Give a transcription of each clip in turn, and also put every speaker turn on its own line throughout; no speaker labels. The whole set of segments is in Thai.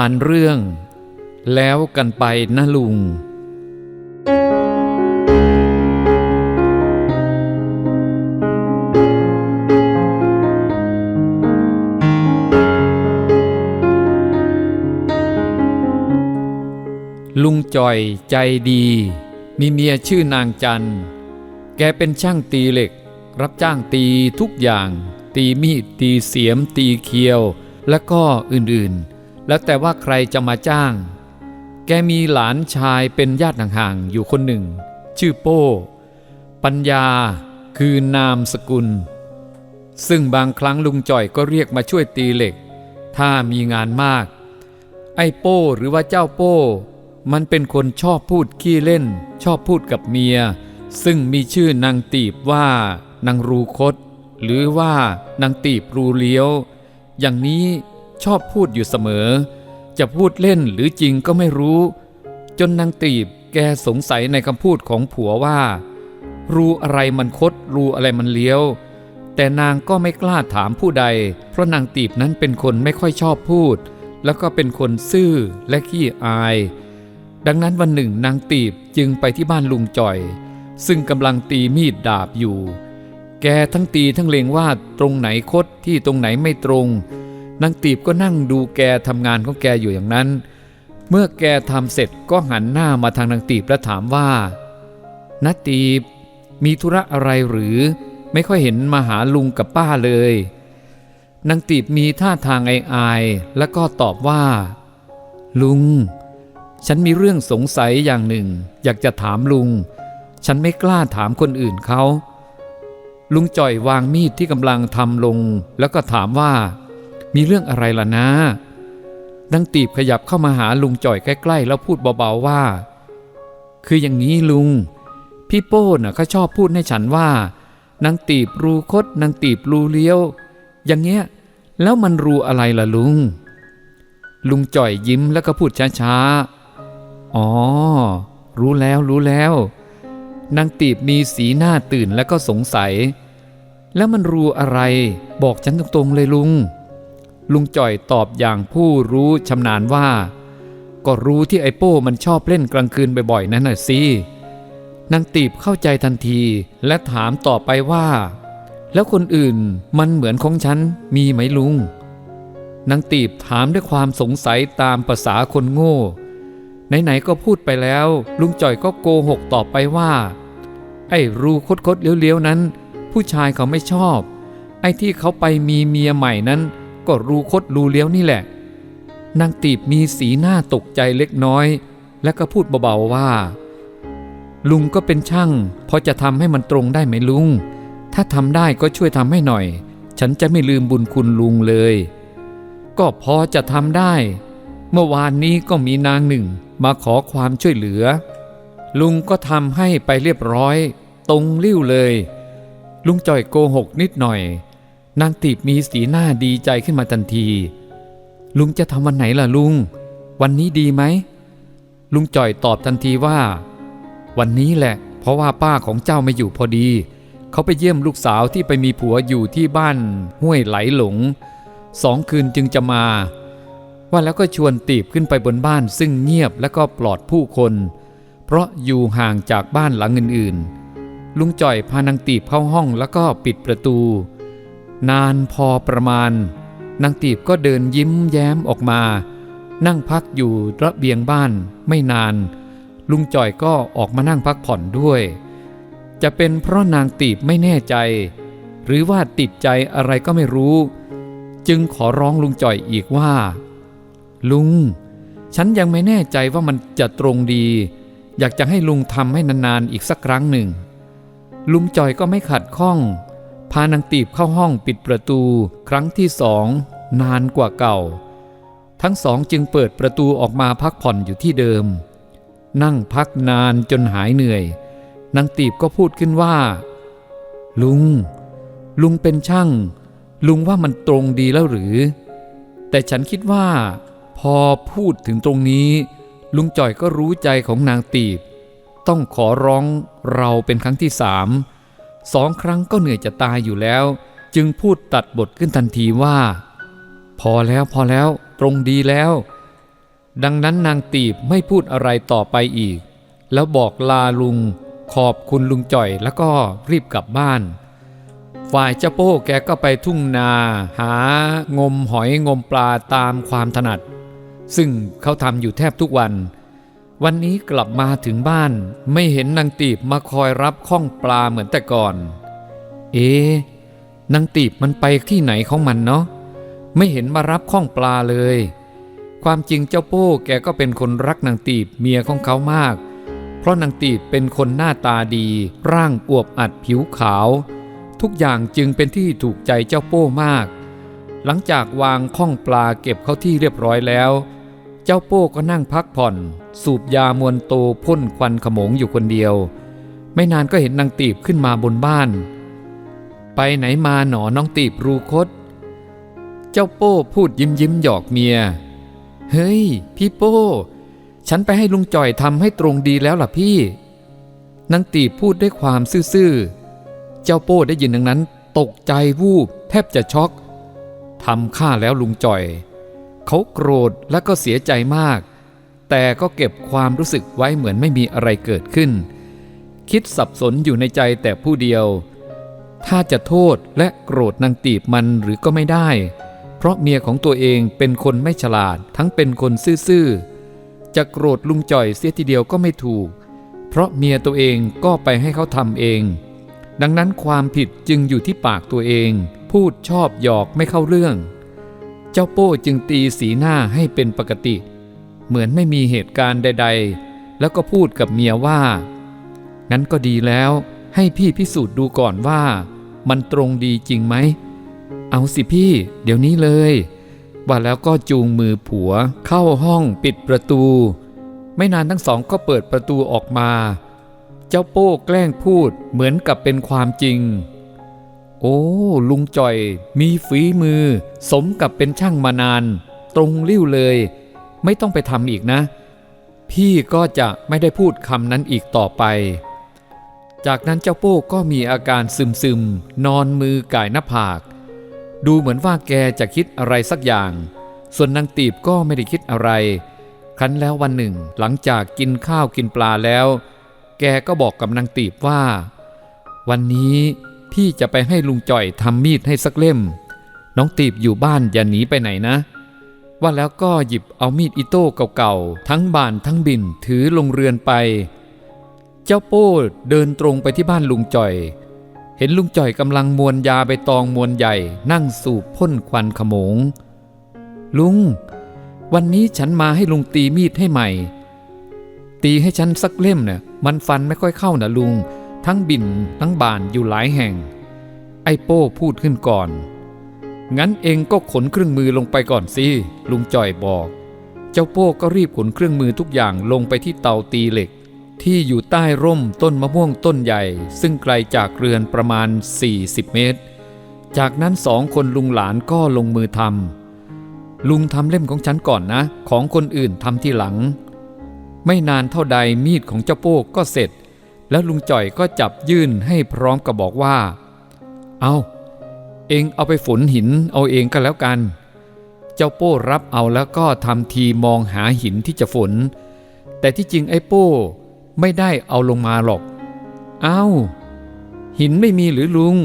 านเรื่อง แล้วกันไปนะลุงลุงจ่อยใจดี มีเมียชื่อนางจัน แกเป็นช่างตีเหล็ก รับจ้างตีทุกอย่าง ตีมีดตีเสียม ตีเคียว และก็อื่นๆ แล้วแต่ว่าใครจะมาจ้าง แกมีหลานชายเป็นญาติห่างๆอยู่คนหนึ่ง ชื่อโป้ ปัญญาคือนามสกุล ซึ่งบางครั้งลุงจ่อยก็เรียกมาช่วยตีเหล็ก ถ้ามีงานมาก ไอ้โป้หรือว่าเจ้าโป้ มันเป็นคนชอบพูดขี้เล่น ชอบพูดกับเมีย ซึ่งมีชื่อนางตีบว่านางรูคดหรือว่านางตีบรูเลี้ยว อย่างนี้ ชอบพูดอยู่เสมอ จะพูดเล่นหรือจริงก็ไม่รู้ จนนางตีบแกสงสัยในคำพูดของผัวว่า รูอะไรมันคดรูอะไรมันเลี้ยว แต่นางก็ไม่กล้าถามผู้ใด เพราะนางตีบนั้นเป็นคนไม่ค่อยชอบพูด แล้วก็เป็นคนซื่อและขี้อาย ดังนั้นวันหนึ่งนางตีบจึงไปที่บ้านลุงจ่อย ซึ่งกำลังตีมีดดาบอยู่ แกทั้งตีทั้งเลงว่าตรงไหนคดที่ตรงไหนไม่ตรง นางตีบก็นั่งดูแกทำงานของแกอยู่อย่างนั้น เมื่อแกทำเสร็จก็หันหน้ามาทางนางตีบและถามว่านาตีบมีธุระอะไรหรือ ไม่ค่อยเห็นมาหาลุงกับป้าเลยนางตีบมีท่าทางอายๆแล้วก็ตอบว่า ลุง ฉันมีเรื่องสงสัยอย่างหนึ่ง อยากจะถามลุง ฉันไม่กล้าถามคนอื่นเขา ลุงจ่อยวางมีดที่กำลังทำลง แล้วก็ถามว่า มีเรื่องอะไรล่ะนะนางตีบขยับเข้ามาหาลุงจ่อยใกล้ ๆ แล้วพูดเบาๆว่า คืออย่างนี้ลุง พี่โป้น่ะเขาชอบพูดให้ฉันว่านางตีบรูคดนางตีบรูเลี้ยว อย่างเงี้ย แล้วมันรูอะไรล่ะลุง ลุงจ่อยยิ้มแล้วก็พูดช้าๆ อ๋อ รู้แล้วรู้แล้ว นางตีบมีสีหน้าตื่นแล้วก็สงสัย แล้วมันรูอะไร บอกฉันตรงๆเลยลุง ลุงจ่อยตอบอย่างผู้รู้ชำนาญว่า ก็รู้ที่ไอโป้มันชอบเล่นกลางคืนบ่อยๆนั่นน่ะสินางตีบเข้าใจทันทีและถามต่อไปว่า แล้วคนอื่นมันเหมือนของฉันมีไหมลุงนางตีบถามด้วยความสงสัยตามภาษาคนโง่ ไหนๆก็พูดไปแล้ว ลุงจ่อยก็โกหกตอบไปว่า ไอ้รูคดๆเลี้ยวๆนั้น ผู้ชายเขาไม่ชอบ ไอ้ที่เขาไปมีเมียใหม่นั้น ก็รูคดรูเลี้ยวนี่แหละ นางตีบมีสีหน้าตกใจเล็กน้อย และก็พูดเบาๆว่า ลุงก็เป็นช่าง พอจะทำให้มันตรงได้ไหมลุง ถ้าทำได้ก็ช่วยทำให้หน่อย ฉันจะไม่ลืมบุญคุณลุงเลย ก็พอจะทำได้ เมื่อวานนี้ก็มีนางหนึ่งมาขอความช่วยเหลือ ลุงก็ทำให้ไปเรียบร้อย ตรงริ้วเลย ลุงจ่อยโกหกนิดหน่อย นางตีบมีสีหน้าดีใจขึ้นมาทันที ลุงจะทำวันไหนล่ะลุง วันนี้ดีไหม ลุงจ่อยตอบทันทีว่า วันนี้แหละ เพราะว่าป้าของเจ้าไม่อยู่พอดี เขาไปเยี่ยมลูกสาวที่ไปมีผัวอยู่ที่บ้านห้วยไหลหลง สองคืนจึงจะมา ว่าแล้วก็ชวนตีบขึ้นไปบนบ้านซึ่งเงียบและก็ปลอดผู้คน เพราะอยู่ห่างจากบ้านหลังอื่นๆ ลุงจ่อยพานางตีบเข้าห้องแล้วก็ปิดประตู นานพอประมาณ นางตีบก็เดินยิ้มแย้มออกมา นั่งพักอยู่ระเบียงบ้านไม่นาน ลุงจ่อยก็ออกมานั่งพักผ่อนด้วย จะเป็นเพราะนางตีบไม่แน่ใจ หรือว่าติดใจอะไรก็ไม่รู้ จึงขอร้องลุงจ่อยอีกว่า ลุง ฉันยังไม่แน่ใจว่ามันจะตรงดี อยากจะให้ลุงทำให้นานๆอีกสักครั้งหนึ่ง ลุงจ่อยก็ไม่ขัดข้อง พานางตีบเข้าห้องปิดประตูครั้งที่สองนานกว่าเก่า ทั้งสองจึงเปิดประตูออกมาพักผ่อนอยู่ที่เดิม นั่งพักนานจนหายเหนื่อย นางตีบก็พูดขึ้นว่า ลุง ลุงเป็นช่าง ลุงว่ามันตรงดีแล้วหรือ แต่ฉันคิดว่า พอพูดถึงตรงนี้ ลุงจ่อยก็รู้ใจของนางตีบ ต้องขอร้องเราเป็นครั้งที่สาม สองครั้งก็เหนื่อยจะตายอยู่แล้ว จึงพูดตัดบทขึ้นทันทีว่า พอแล้วพอแล้วตรงดีแล้ว ดังนั้นนางตีบไม่พูดอะไรต่อไปอีก แล้วบอกลาลุง ขอบคุณลุงจ่อยแล้วก็รีบกลับบ้าน ฝ่ายเจ้าโป้แกก็ไปทุ่งนา หางมหอยงมปลาตามความถนัด ซึ่งเขาทำอยู่แทบทุกวัน วันนี้กลับมาถึงบ้าน ไม่เห็นนางตีบมาคอยรับข้องปลาเหมือนแต่ก่อน เอ๊ะนางตีบมันไปที่ไหนของมันเนาะไม่เห็นมารับข้องปลาเลย ความจริงเจ้าโป้แกก็เป็นคนรักนางตีบเมียของเขามาก เพราะนางตีบเป็นคนหน้าตาดี ร่างอวบอัดผิวขาว ทุกอย่างจึงเป็นที่ถูกใจเจ้าโป้มาก หลังจากวางข้องปลาเก็บเข้าที่เรียบร้อยแล้ว เจ้าโป้ก็นั่งพักผ่อน สูบยามวนโตพ่นควันขโมงอยู่คนเดียว ไม่นานก็เห็นนางตีบขึ้นมาบนบ้าน ไปไหนมาหนอน้องตีบรูคดเจ้าโป้พูดยิ้มยิ้มหยอกเมีย เฮ้ย พี่โป้ ฉันไปให้ลุงจ่อยทำให้ตรงดีแล้วล่ะพี่นางตีบพูดด้วยความซื่อๆ เจ้าโป้ได้ยินดังนั้น ตกใจวูบแทบจะช็อกทำข้าแล้วลุงจ่อย เขาโกรธและก็เสียใจมาก แต่ก็เก็บความรู้สึกไว้เหมือนไม่มีอะไรเกิดขึ้น คิดสับสนอยู่ในใจแต่ผู้เดียว ถ้าจะโทษและโกรธนางตีบมันหรือก็ไม่ได้ เพราะเมียของตัวเองเป็นคนไม่ฉลาดทั้งเป็นคนซื่อๆ จะโกรธลุงจ่อยเสียทีเดียวก็ไม่ถูก เพราะเมียตัวเองก็ไปให้เขาทำเอง ดังนั้นความผิดจึงอยู่ที่ปากตัวเอง พูดชอบหยอกไม่เข้าเรื่อง เจ้าโป้จึงตีสีหน้าให้เป็นปกติเเหมือนไม่มีเหตุการณ์ใด ๆ แล้วก็พูดกับเมียว่า งั้นก็ดีแล้ว ให้พี่พิสูจน์ดูก่อนว่า มันตรงดีจริงไหม เอาสิพี่ เดี๋ยวนี้เลย ว่าแล้วก็จูงมือผัวเข้าห้องปิดประตู ไม่นานทั้งสองก็เปิดประตูออกมา เจ้าโป้แกล้งพูดเหมือนกับเป็นความจริง โอ้ ลุงจ่อย มีฝีมือ สมกับเป็นช่างมานาน ตรงริ้วเลย ไม่ต้องไปทำอีกนะ พี่ก็จะไม่ได้พูดคำนั้นอีกต่อไป จากนั้นเจ้าโป้ก็มีอาการซึมๆนอนมือก่ายหน้าผาก ดูเหมือนว่าแกจะคิดอะไรสักอย่าง ส่วนนางตีบก็ไม่ได้คิดอะไร ครั้นแล้ววันหนึ่งหลังจากกินข้าวกินปลาแล้ว แกก็บอกกับนางตีบว่า วันนี้พี่จะไปให้ลุงจ่อยทำมีดให้สักเล่ม น้องตีบอยู่บ้านอย่าหนีไปไหนนะ ว่าแล้วก็หยิบเอามีดอิโต้เก่าๆ ทั้งบานทั้งบินถือลงเรือนไป เจ้าโป้เดินตรงไปที่บ้านลุงจ่อย เห็นลุงจ่อยกำลังมวนยาใบตองมวนใหญ่ นั่งสูบพ่นควันขโมง ลุง วันนี้ฉันมาให้ลุงตีมีดให้ใหม่ ตีให้ฉันสักเล่มเนี่ยมันฟันไม่ค่อยเข้านะลุง ทั้งบินทั้งบานอยู่หลายแห่ง ไอ้โป้พูดขึ้นก่อน งั้นเองก็ขนเครื่องมือลงไปก่อนสิ ลุงจ่อยบอก เจ้าโป้ก็รีบขนเครื่องมือทุกอย่างลงไปที่เตาตีเหล็ก ที่อยู่ใต้ร่มต้นมะม่วงต้นใหญ่ ซึ่งไกลจากเรือนประมาณ 40 เมตร จากนั้นสองคนลุงหลานก็ลงมือทำลุงทำเล่มของฉันก่อนนะ ของคนอื่นทำที่หลัง ไม่นานเท่าใดมีดของเจ้าโป้ก็เสร็จ แล้วลุงจ่อยก็จับยื่นให้พร้อมกับบอกว่า เอาเองเอาไปฝนหินเอาเองก็แล้วกัน เจ้าโป้รับเอาแล้วก็ทำทีมองหาหินที่จะฝน แต่ที่จริงไอ้โป้ไม่ได้เอาลงมาหรอกเอา้าหินไม่มีหรือลุง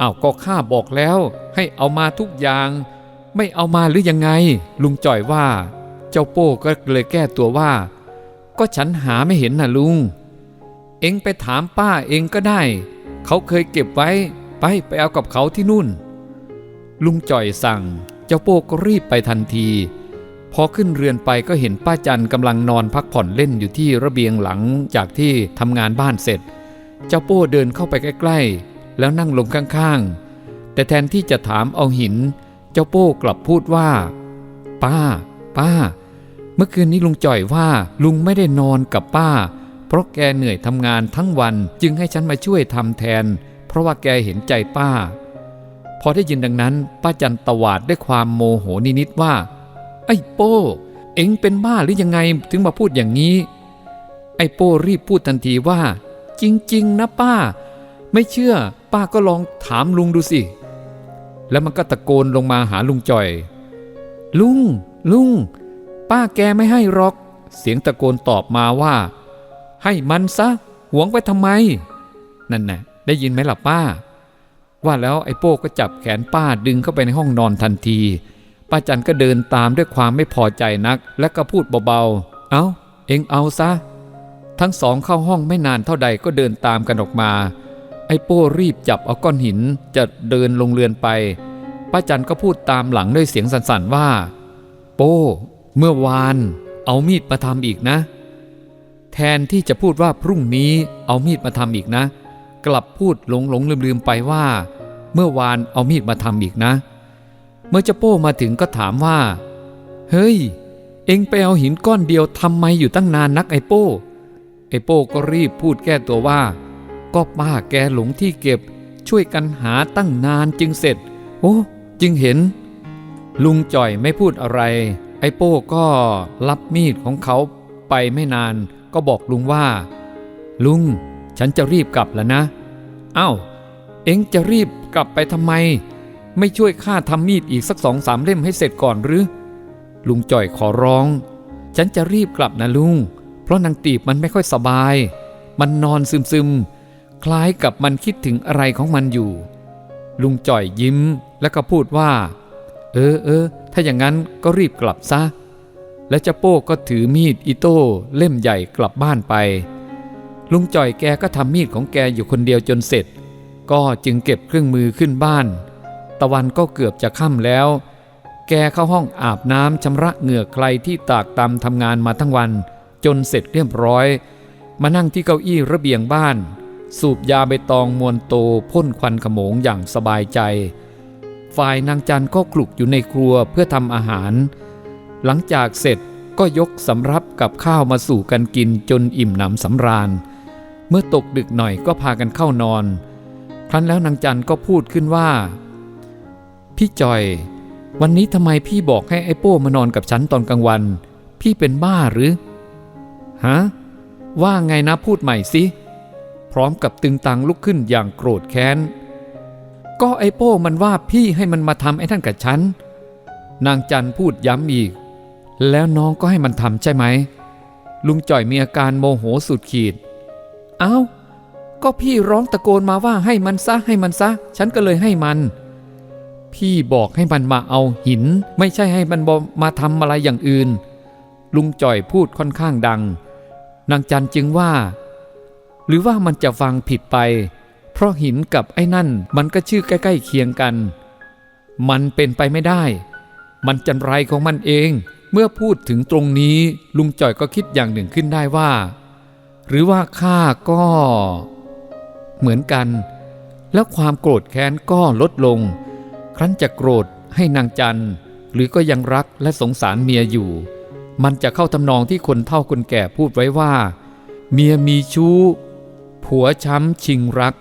อ้าวก็ข้าบอกแล้วให้เอามาทุกอย่าง ไม่เอามาหรือยังไง ลุงจ่อยว่า เจ้าโป้ก็เลยแก้ตัวว่า ก็ฉันหาไม่เห็นนะลุง เอ็งไปถามป้าเองก็ได้ เขาเคยเก็บไว้ ไปไปเอากับเขาที่นู่น ลุงจ่อยสั่ง เจ้าโป้ก็รีบไปทันที พอขึ้นเรือนไปก็เห็นป้าจันกำลังนอนพักผ่อนเล่นอยู่ที่ระเบียงหลังจากที่ทำงานบ้านเสร็จ เจ้าโป้เดินเข้าไปใกล้ๆ แล้วนั่งลงข้างๆ แต่แทนที่จะถามเอาหิน เจ้าโป้กลับพูดว่า ป้า ป้า เมื่อคืนนี้ลุงจ่อยว่าลุงไม่ได้นอนกับป้า เพราะแกเหนื่อยทำงานทั้งวันจึงให้ฉันมาช่วยทำแทน เพราะว่าแกเห็นใจป้า พอได้ยินดังนั้น ป้าจันตวาดด้วยความโมโหนิดๆว่า ไอ้โป้ เอ็งเป็นบ้าหรือยังไงถึงมาพูดอย่างนี้ ไอ้โป้รีบพูดทันทีว่า จริง ๆ นะป้า ไม่เชื่อ ป้าก็ลองถามลุงดูสิ แล้วมันก็ตะโกนลงมาหาลุงจ่อย ลุง ลุง ป้าแกไม่ให้หรอก เสียงตะโกนตอบมาว่า ให้มันซะหวงไปทำไม นั่นน่ะ ได้ยินไหมล่ะป้า ว่าแล้วไอ้โป้ก็จับแขนป้าดึงเข้าไปในห้องนอนทันที ป้าจันก็เดินตามด้วยความไม่พอใจนัก และก็พูดเบาๆ เอาเอ็งเอาซะ ทั้งสองเข้าห้องไม่นานเท่าใดก็เดินตามกันออกมา ไอ้โป้รีบจับเอาก้อนหินจะเดินลงเรือนไป ป้าจันก็พูดตามหลังด้วยเสียงสั่นๆว่า โป้ เมื่อวาน เอามีดมาทำอีกนะ แทนที่จะพูดว่าพรุ่งนี้เอามีดมาทำอีกนะ กลับพูดหลงหลงลืมลืมไปว่า เมื่อวานเอามีดมาทำอีกนะ เมื่อเจ้าโป้มาถึงก็ถามว่า เฮ้ย เอ็งไปเอาหินก้อนเดียวทำไมอยู่ตั้งนานนักไอโป้ ไอโป้ก็รีบพูดแก้ตัวว่า ก็ป้าแกหลงที่เก็บ ช่วยกันหาตั้งนานจึงเสร็จ โอ้จึงเห็น ลุงจ่อยไม่พูดอะไร ไอโป้ก็รับมีดของเขาไปไม่นานก็บอกลุงว่า ลุง ฉันจะรีบกลับแล้วนะ เอ้า เอ็งจะรีบกลับไปทำไม ไม่ช่วยข้าทำมีดอีกสักสองสามเล่มให้เสร็จก่อนหรือ ลุงจ่อยขอร้อง ฉันจะรีบกลับนะลุง เพราะนางตีบมันไม่ค่อยสบาย มันนอนซึมๆคล้ายกับมันคิดถึงอะไรของมันอยู่ ลุงจ่อยยิ้มแล้วก็พูดว่า เออเออ ถ้าอย่างนั้นก็รีบกลับซะ แล้วเจ้าโป้ก็ถือมีดอิโต้เล่มใหญ่กลับบ้านไป ลุงจ่อยแกก็ทำมีดของแกอยู่คนเดียวจนเสร็จ ก็จึงเก็บเครื่องมือขึ้นบ้าน ตะวันก็เกือบจะค่ำแล้ว แกเข้าห้องอาบน้ำชำระเหงื่อใครที่ตากตำทำงานมาทั้งวัน จนเสร็จเรียบร้อย มานั่งที่เก้าอี้ระเบียงบ้าน สูบยาใบตองมวนโตพ่นควันขโมงอย่างสบายใจ ฝ่ายนางจันก็คลุกอยู่ในครัวเพื่อทำอาหาร หลังจากเสร็จก็ยกสำรับกับข้าวมาสู่กันกินจนอิ่มหนำสำราญ เมื่อตกดึกหน่อยก็พากันเข้านอน ครั้นแล้วนางจันก็พูดขึ้นว่า พี่จอย วันนี้ทำไมพี่บอกให้ไอ้โป้มานอนกับฉันตอนกลางวัน พี่เป็นบ้าหรือฮะว่าไงนะพูดใหม่สิพร้อมกับตึงตังลุกขึ้นอย่างโกรธแค้น ก็ไอ้โป้มันว่าพี่ให้มันมาทำไอ้ท่านกับฉัน นางจันพูดย้ำอีก แล้วน้องก็ให้มันทำใช่ไหม ลุงจ่อยมีอาการโมโหสุดขีด เอ้า ก็พี่ร้องตะโกนมาว่าให้มันซะให้มันซะ ฉันก็เลยให้มัน พี่บอกให้มันมาเอาหิน ไม่ใช่ให้มันมาทำอะไรอย่างอื่น ลุงจ่อยพูดค่อนข้างดัง นางจันจึงว่า หรือว่ามันจะฟังผิดไป เพราะหินกับไอ้นั่นมันก็ชื่อใกล้ๆเคียงกัน มันเป็นไปไม่ได้ มันจันไรของมันเอง เมื่อพูดถึงตรงนี้ลุงจ่อยก็คิดอย่างหนึ่งขึ้นได้ว่า หรือว่าข้าก็เหมือนกัน แล้วความโกรธแค้นก็ลดลง ครั้นจะโกรธให้นางจันหรือก็ยังรักและสงสารเมียอยู่ มันจะเข้าทำนองที่คนเฒ่าคนแก่พูดไว้ว่า เมียมีชู้ ผัวช้ำชิงรัก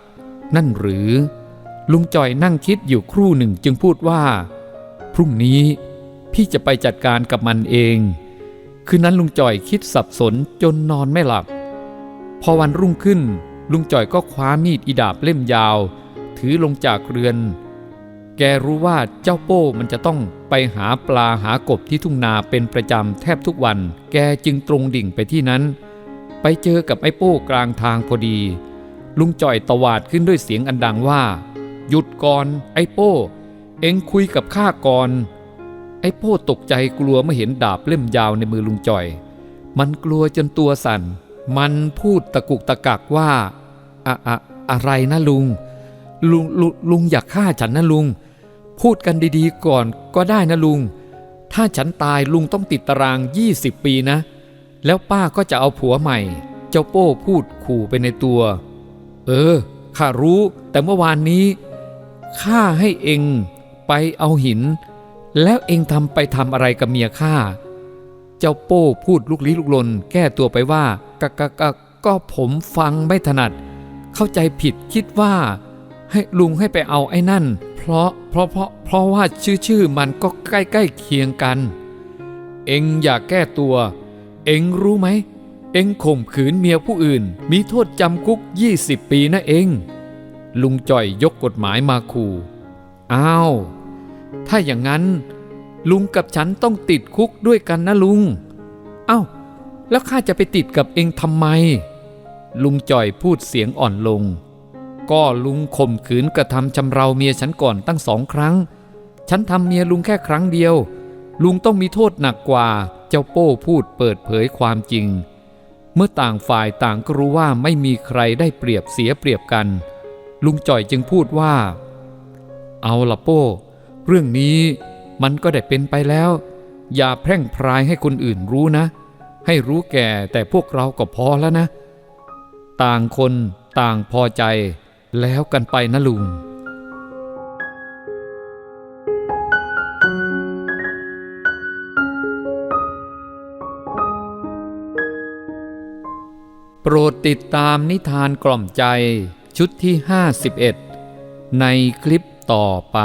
นั่นหรือ ลุงจ่อยนั่งคิดอยู่ครู่หนึ่งจึงพูดว่า พรุ่งนี้พี่จะไปจัดการกับมันเอง คืนนั้นลุงจ่อยคิดสับสนจนนอนไม่หลับ พอวันรุ่งขึ้น ลุงจ่อยก็คว้ามีดอีดาบเล่มยาว ถือลงจากเรือน แกรู้ว่าเจ้าโป้มันจะต้องไปหาปลาหากบที่ทุ่งนาเป็นประจำแทบทุกวัน แกจึงตรงดิ่งไปที่นั้น ไปเจอกับไอ้โป้กลางทางพอดี ลุงจ่อยตวาดขึ้นด้วยเสียงอันดังว่า หยุดก่อนไอ้โป้ เอ็งคุยกับข้าก่อนไอ้โป้ตกใจกลัวเมื่อเห็นดาบเล่มยาวในมือลุงจ่อย มันกลัวจนตัวสั่น มันพูดตะกุกตะกักว่าอะอะอะไรนะลุง ลุงลุงลุงอยากฆ่าฉันนะลุง พูดกันดีๆก่อนก็ได้นะลุง ถ้าฉันตายลุงต้องติดตาราง 20 ปีนะ แล้วป้าก็จะเอาผัวใหม่ เจ้าโป้พูดขู่ไปในตัว เออข้ารู้แต่เมื่อวานนี้ข้าให้เองไปเอาหิน แล้วเองทำไปทำอะไรกับเมียข้า เจ้าโป้พูดลุกลี้ลุกลน แก้ตัวไปว่ากะกะกะก็ผมฟังไม่ถนัด เข้าใจผิดคิดว่า ให้ลุงให้ไปเอาไอ้นั่น เพราะเพราะเพราะเพราะว่าชื่อชื่อมันก็ใกล้ใกล้เคียงกัน เอ็งอย่าแก้ตัว เอ็งรู้ไหม เอ็งข่มขืนเมียผู้อื่น มีโทษจำคุก 20 ปีนะเอ็งลุงจ่อยยกกฎหมายมาขู่อ้าว ถ้าอย่างนั้น ลุงกับฉันต้องติดคุกด้วยกันนะลุง เอ้า แล้วข้าจะไปติดกับเองทำไม ลุงจ่อยพูดเสียงอ่อนลง ก็ลุงข่มขืนกระทำชำเราเมียฉันก่อนตั้งสองครั้ง ฉันทำเมียลุงแค่ครั้งเดียว ลุงต้องมีโทษหนักกว่า เจ้าโป้พูดเปิดเผยความจริง เมื่อต่างฝ่ายต่างก็รู้ว่าไม่มีใครได้เปรียบเสียเปรียบกัน ลุงจ่อยจึงพูดว่า เอาละโป้ เรื่องนี้ มันก็ได้เป็นไปแล้ว อย่าแพร่งพรายให้คนอื่นรู้นะ ให้รู้แก่แต่พวกเราก็พอแล้วนะ ต่างคนต่างพอใจแล้วกันไปนะลุงโปรดติดตามนิทานกล่อมใจชุดที่ 51 ในคลิปต่อไป